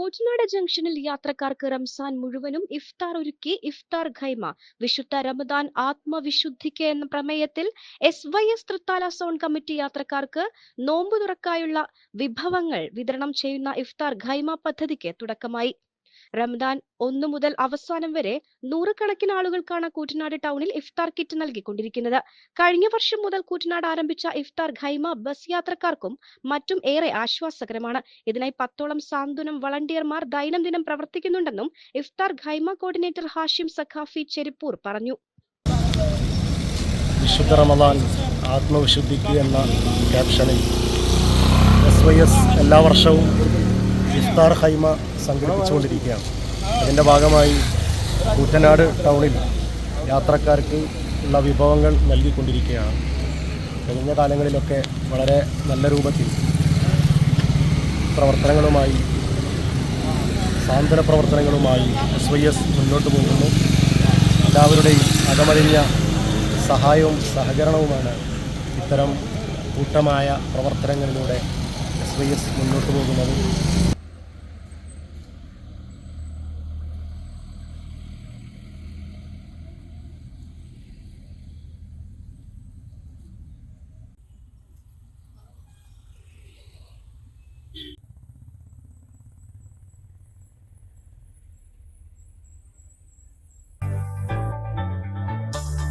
കൂറ്റനാട് ജംഗ്ഷനിൽ യാത്രക്കാർക്ക് റംസാൻ മുഴുവനും ഇഫ്താർ ഒരുക്കി ഇഫ്താർ ഖൈമ. വിശുദ്ധ റമദാൻ ആത്മവിശുദ്ധിക്ക് എന്ന പ്രമേയത്തിൽ S Y S Thrithala zone committee യാത്രക്കാർക്ക് നോമ്പു തുറക്കായുള്ള വിഭവങ്ങൾ വിതരണം ചെയ്യുന്ന ഇഫ്താർ ഖൈമ പദ്ധതിക്ക് തുടക്കമായി. റമദാൻ ഒന്നു മുതൽ അവസാനം വരെ നൂറുകണക്കിന് ആളുകൾക്കാണ് കൂറ്റനാട് ടൗണിൽ ഇഫ്താർ കിറ്റ് നൽകിക്കൊണ്ടിരിക്കുന്നത്. കഴിഞ്ഞ വർഷം മുതൽ കൂറ്റനാട് ആരംഭിച്ച ഇഫ്താർ ഖൈമ ബസ് യാത്രക്കാർക്കും മറ്റും ഏറെ ആശ്വാസകരമാണ്. ഇതിനായി പത്തോളം സാന്ത്വനം വളണ്ടിയർമാർ ദൈനംദിനം പ്രവർത്തിക്കുന്നുണ്ടെന്നും ഇഫ്താർ ഖൈമ കോർഡിനേറ്റർ ഹാഷിം സഖാഫി ചെരിപ്പൂർ പറഞ്ഞു. വിശുദ്ധ റമദാൻ ആത്മവിശുദ്ധിക്ക് എന്ന ക്യാപ്ഷനിൽ എസ് വൈ എസ് എല്ലാ വർഷവും ഇഫ്താർ ഹൈമ സംഘടിപ്പിച്ചുകൊണ്ടിരിക്കുകയാണ്. അതിന്റെ ഭാഗമായി കൂറ്റനാട് ടൗണിൽ യാത്രക്കാർക്ക് ഉള്ള വിഭവങ്ങൾ നൽകിക്കൊണ്ടിരിക്കുകയാണ്. കഴിഞ്ഞ കാലങ്ങളിലൊക്കെ വളരെ നല്ല രൂപത്തിൽ പ്രവർത്തനങ്ങളുമായി സാന്ത്വന പ്രവർത്തനങ്ങളുമായി എസ് വൈ എസ് മുന്നോട്ട് പോകുന്നു. എല്ലാവരുടെയും അകമഴിഞ്ഞ സഹായവും സഹകരണവുമാണ് ഇത്തരം കൂട്ടമായ പ്രവർത്തനങ്ങളിലൂടെ എസ് വൈ എസ് മുന്നോട്ട് പോകുന്നത്.